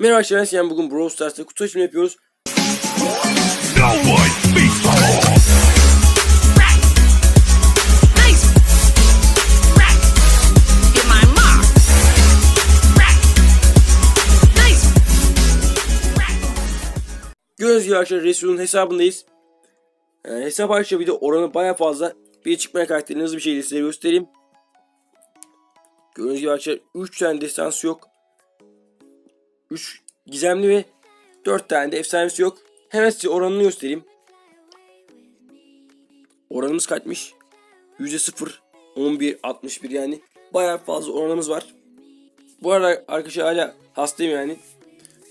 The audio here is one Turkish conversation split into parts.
Merhaba arkadaşlar Sinan. bugün Brawl Stars'ta kutu açımı yapıyoruz. Gördüğünüz arkadaşlar Resul'un hesabındayız. Ee, hesap arkadaşlar bir de oranı baya fazla. Bir çıkmaya karakterini hızlı bir şekilde size göstereyim. Gördüğünüz gibi arkadaşlar 3 tane destansı yok. 3 gizemli ve 4 tane de efsanesi yok. Hemen size oranını göstereyim. Oranımız kaçmış? %0 11 61 yani. Bayağı fazla oranımız var. Bu arada arkadaşlar hala hastayım yani.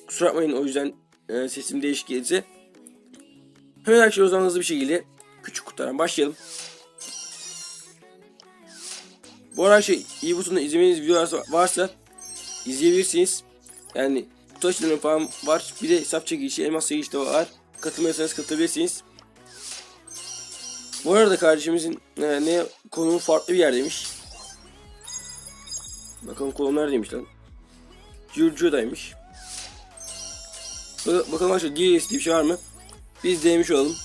Kusura bakmayın o yüzden e, sesim değişik gelirse. Hemen arkadaşlar o zaman hızlı bir şekilde küçük kutulardan başlayalım. Bu arada şey iyi butonda izlemeniz videolar varsa izleyebilirsiniz. Yani kutu açılımı falan var. Bir de hesap çekilişi, elmas çekilişi de var. Katılmıyorsanız katılabilirsiniz. Bu arada kardeşimizin e, ne konumu farklı bir yerdeymiş. Bakalım konum neredeymiş lan. Gürcü'daymış. Bak- Bakalım arkadaşlar DLS diye bir şey var mı? Biz denemiş olalım.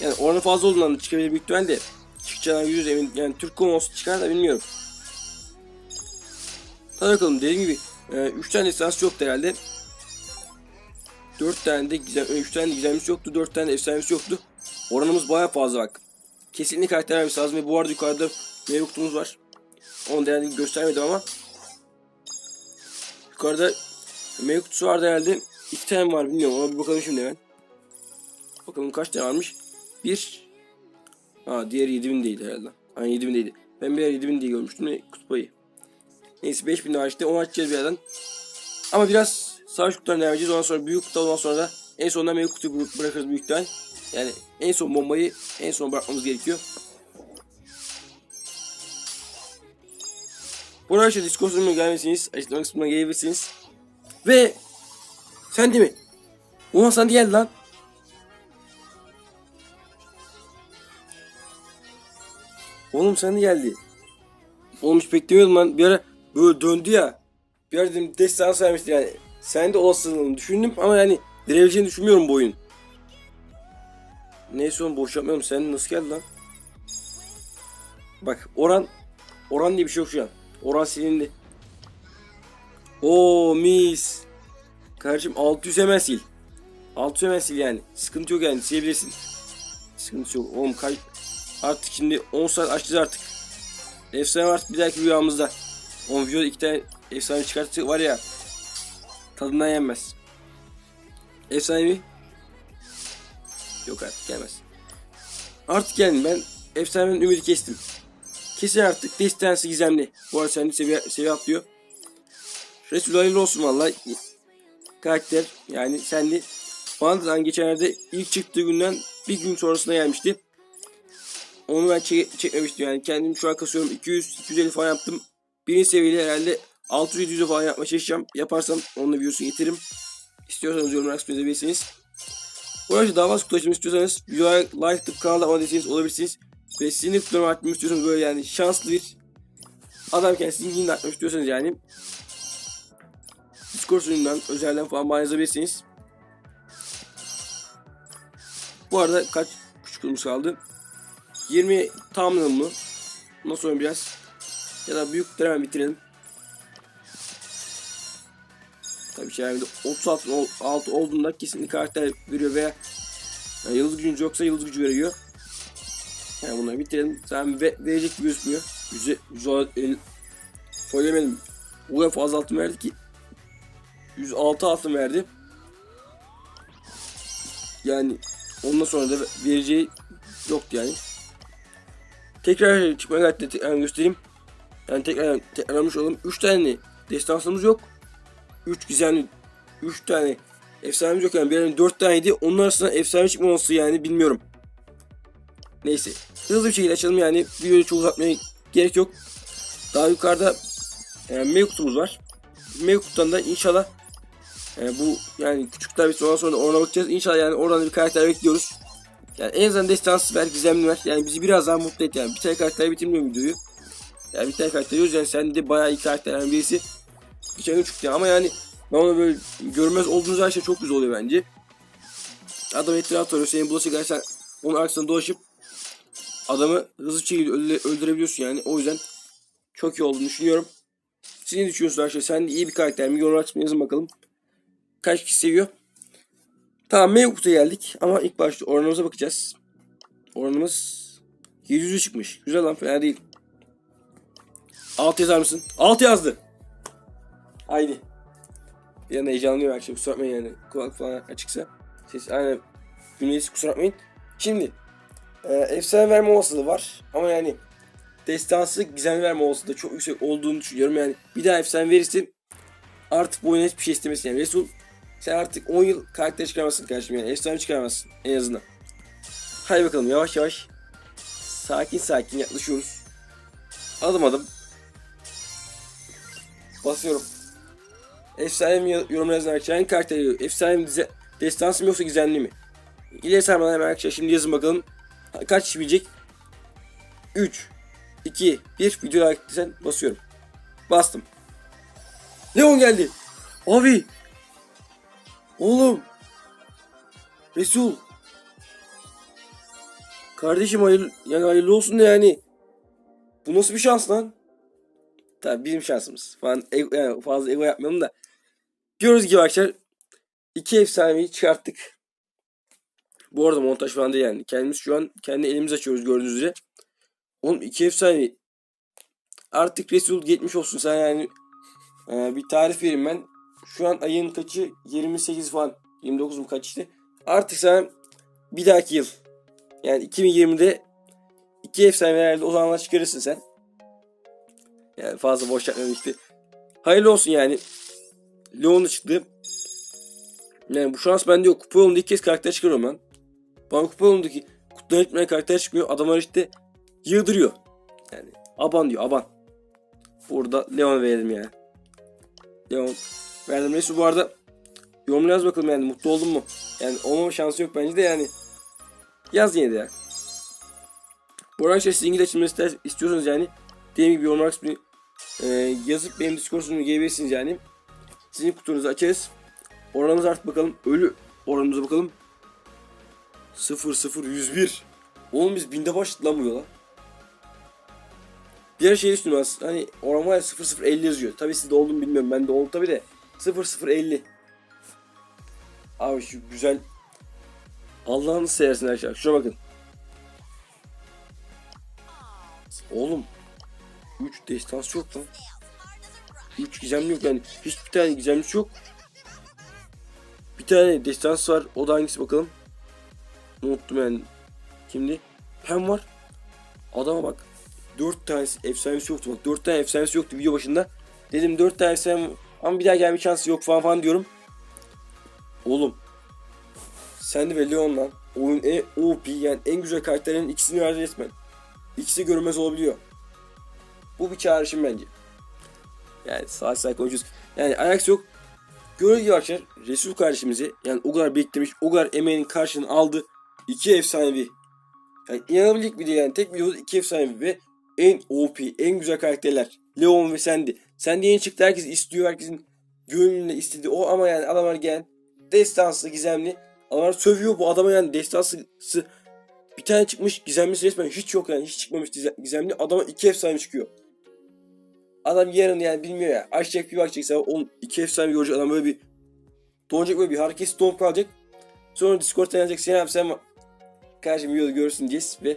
Yani oranı fazla olduğundan çıkabilir büyük ihtimalle de. Çıkacağına yüz emin. Yani Türk konusu çıkar da bilmiyorum. Hadi bakalım dediğim gibi 3 tane lisans yoktu herhalde. 4 tane de gizem, 3 tane de gizemlisi yoktu, 4 tane de efsanesi yoktu. Oranımız baya fazla bak. Kesinlikle karakter vermesi lazım ve bu arada yukarıda meyve kutumuz var. Onu değerli göstermedim ama. Yukarıda meyve kutusu vardı herhalde. 2 tane var bilmiyorum ona bir bakalım şimdi hemen. Bakalım kaç tane varmış. 1 Ha diğer 7000 değil herhalde. Aynen 7000 değildi. Ben bir yer 7000 diye görmüştüm ne kutbayı. Neyse 5000 var işte onu açacağız bir yerden. Ama biraz savaş kutularına devam edeceğiz. Ondan sonra büyük kutu ondan sonra da en sonunda meyve kutuyu bıra- bırakırız büyük ihtimal. Yani en son bombayı en son bırakmamız gerekiyor. Bu arada işte Discord sunumu gelmesiniz. Açıklama kısmına gelebilirsiniz. Ve sen de mi? Ulan sen geldi lan. Oğlum sen de geldi. Hiç beklemiyordum lan. Bir ara böyle döndü ya. Bir ara dedim destan vermişti yani. Sen de olasılığını düşündüm ama yani direbileceğini düşünmüyorum bu oyun. Neyse oğlum boş yapmıyorum. Sen nasıl geldi lan? Bak oran oran diye bir şey yok şu an. Oran silindi. Oo mis. Kardeşim 600 hemen sil. 600 hemen sil yani. Sıkıntı yok yani silebilirsin. Sıkıntı yok. Oğlum kay artık şimdi 10 saat açacağız artık. Efsane var bir dahaki rüyamızda. 10 videoda iki tane efsane çıkartacak var ya. Tadından yenmez. Efsane mi? Yok artık gelmez. Artık geldim ben efsanenin ümidi kestim. Kesin artık destansı gizemli. Bu arada sende seviye, seviye atlıyor. Resul hayırlı olsun valla. Karakter yani sendi. Bana da geçenlerde ilk çıktığı günden bir gün sonrasına gelmişti. Onu ben çek çekmemiştim yani. Kendim şu an kasıyorum 200 250 falan yaptım. Birinci seviyeli herhalde 600 700 falan yapmaya çalışacağım. Yaparsam onun videosunu getiririm. İstiyorsanız yorumlar kısmına yazabilirsiniz. Bu arada daha fazla kutu istiyorsanız videoya like atıp kanala abone değilseniz olabilirsiniz. Ve sizin de kutularımı arttırmak istiyorsanız böyle yani şanslı bir adamken sizin yine de arttırmak istiyorsanız yani Discord sunumundan özelden falan bana yazabilirsiniz. Bu arada kaç küçük kutumuz kaldı? 20 tamamlayalım mı? Ondan sonra biraz ya da büyükleri hemen bitirelim. Tabii ki yani 36 ol- altı olduğunda kesinlikle karakter veriyor veya yani yıldız gücünüz yoksa yıldız gücü veriyor. Yani bunları bitirelim. Zaten ve, verecek gibi gözükmüyor. Yüze, yüze, söylemedim. Kadar fazla verdi ki 106 altın verdi. Yani ondan sonra da vereceği yoktu yani. Tekrar çıkmaya gayret tekrar göstereyim. Yani tekrar tekrarlamış olalım. 3 tane destansımız yok. 3 gizemli 3 tane efsanemiz yok yani bir 4 taneydi. Onun arasında efsane çıkmaması yani bilmiyorum. Neyse. Hızlı bir şekilde açalım yani videoyu çok uzatmaya gerek yok. Daha yukarıda yani mail kutumuz var. Mail kutudan da inşallah yani bu yani küçük tabi ondan sonra da bakacağız. İnşallah yani oradan da bir karakter bekliyoruz. Yani en azından destansı ver, gizemli ver. Yani bizi biraz daha mutlu et yani. Bir tane karakter bitirmiyor videoyu. Yani bir tane karakter diyoruz yani sen de bayağı iyi karakterlerden birisi. gün çıktı ama yani ben onu böyle görmez olduğunuz her şey çok güzel oluyor bence. Adam etrafı tarıyor. Senin bulaşık sen onun arkasından dolaşıp adamı hızlı şekilde öldüre- öldürebiliyorsun yani. O yüzden çok iyi olduğunu düşünüyorum. Siz ne düşünüyorsunuz arkadaşlar? Sen de iyi bir karakter mi? Yorumlar kısmına yazın bakalım. Kaç kişi seviyor? Tamam meyve kutuya geldik ama ilk başta oranımıza bakacağız. Oranımız 700'ü çıkmış. Güzel lan fena değil. 6 yazar mısın? 6 yazdı. Haydi. Bir yana heyecanlıyım arkadaşlar kusura bakmayın yani. Kulak falan açıksa. Ses aynen. Cümlesi kusura bakmayın. Şimdi. E, efsane verme olasılığı var. Ama yani destansı gizemli verme olasılığı çok yüksek olduğunu düşünüyorum. Yani bir daha efsane verirsin artık bu oyuna hiçbir şey istemesin. Yani Resul sen artık 10 yıl karakter çıkaramazsın kardeşim yani. Efsane çıkaramazsın en azından. Hadi bakalım yavaş yavaş. Sakin sakin yaklaşıyoruz. Adım adım. Basıyorum. Efsane mi yorumlar arkadaşlar. Hangi karakter geliyor? Efsane dize, destansı mı yoksa gizemli mi? İleri sarmadan hemen arkadaşlar şimdi yazın bakalım. Kaç kişi bilecek? 3, 2, 1. Videoya like basıyorum. Bastım. Leon geldi. Abi. Oğlum. Resul. Kardeşim hayırlı, yani hayırlı olsun da yani. Bu nasıl bir şans lan? Tabii bizim şansımız. Falan ego, yani fazla ego yapmayalım da. Diyoruz ki arkadaşlar. iki efsaneyi çıkarttık. Bu arada montaj falan değil yani. Kendimiz şu an kendi elimiz açıyoruz gördüğünüz üzere. Oğlum iki efsane. Artık Resul geçmiş olsun sen yani. Ee, bir tarif vereyim ben. Şu an ayın kaçı? 28 falan. 29 mu kaç işte. Artık sen bir dahaki yıl. Yani 2020'de iki efsanelerle o zamanlar çıkarırsın sen. Yani fazla boş yapmayalım işte. Hayırlı olsun yani. Leon'da çıktı. Yani bu şans bende yok. Kupa yolunda ilk kez karakter çıkarıyorum ben. Bana kupa yolundaki kutudan etmeyen karakter çıkmıyor. Adamlar işte yığdırıyor. Yani aban diyor aban. Burada Leon verelim ya. Leon verdim. Neyse bu arada yorumla yaz bakalım yani mutlu oldun mu? Yani olmama şansı yok bence de yani. Yaz yine de ya. Bu arkadaşlar açılmanı ister, istiyorsanız yani dediğim gibi yorumlar kısmını e, yazıp benim Discord sunumu gelebilirsiniz yani. Sizin kutunuzu açarız. Oranımız artık bakalım. Ölü oranımıza bakalım. 0 0 101. Oğlum biz binde başladık lan bu yola. Diğer şey aslında. Hani oran var ya 0 0 50 yazıyor. Tabi sizde oldu mu bilmiyorum. Ben de oldu tabi de. 0 0 50. Abi şu güzel. Allah'ını seversin arkadaşlar. Şuna bakın. Oğlum. 3 destans yok lan. 3 gizemli yok yani. Hiçbir tane gizemlisi yok. Bir tane destans var. O da hangisi bakalım. Unuttum yani. Kimdi? Hem var. Adama bak. 4 tanesi efsanesi yoktu bak. 4 tane efsanesi yoktu video başında. Dedim 4 tane efsane ama bir daha gelme şansı yok falan falan diyorum. Oğlum. Sen de ve Leon lan. Oyun en OP yani en güzel karakterlerin ikisini verdi resmen. İkisi görünmez olabiliyor. Bu bir çağrışım bence. Yani saat saat konuşuyoruz. Yani Ajax yok. Gördüğünüz gibi arkadaşlar Resul kardeşimizi yani o kadar beklemiş, o kadar emeğinin karşılığını aldı. İki efsanevi. Yani inanabilecek bir değil yani. Tek videoda iki efsanevi ve en OP, en güzel karakterler. Leon ve Sandy. Sandy yeni çıktı. Herkes istiyor. Herkesin gönlünde istediği o ama yani adamlar gelen destansı, gizemli. Adamlar sövüyor bu adama yani destansı bir tane çıkmış gizemlisi resmen hiç yok yani hiç çıkmamış gizemli adama iki efsane çıkıyor. Adam yarın yani bilmiyor ya açacak bir bakacak sana onun iki efsane görecek adam böyle bir doğacak böyle bir hareketsiz donup kalacak. Sonra Discord'dan yazacak sen abi sen kardeşim videoda görürsün diyeceğiz ve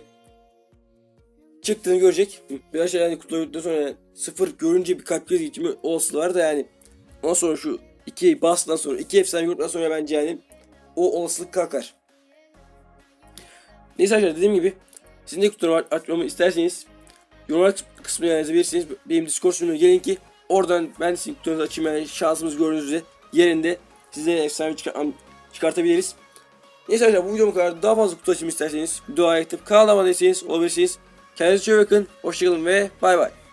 çıktığını görecek. Biraz şey yani kutladıktan sonra yani sıfır görünce bir kalp krizi geçirme olasılığı var da yani ondan sonra şu iki bastıktan sonra iki efsane gördükten sonra bence yani o olasılık kalkar. Neyse arkadaşlar dediğim gibi sizin de kutuları açmamı isterseniz yorumlar kısmına yazabilirsiniz. Benim Discord sunumu gelin ki oradan ben sizin kutunuzu açayım yani şansımız gördüğünüz üzere yerinde size efsane çıkar çıkartabiliriz. Neyse arkadaşlar bu videom kadar. Daha fazla kutu açımı isterseniz videoya tıklayıp kanala abone değilseniz olabilirsiniz. Kendinize çok bakın. Hoşçakalın ve bay bay.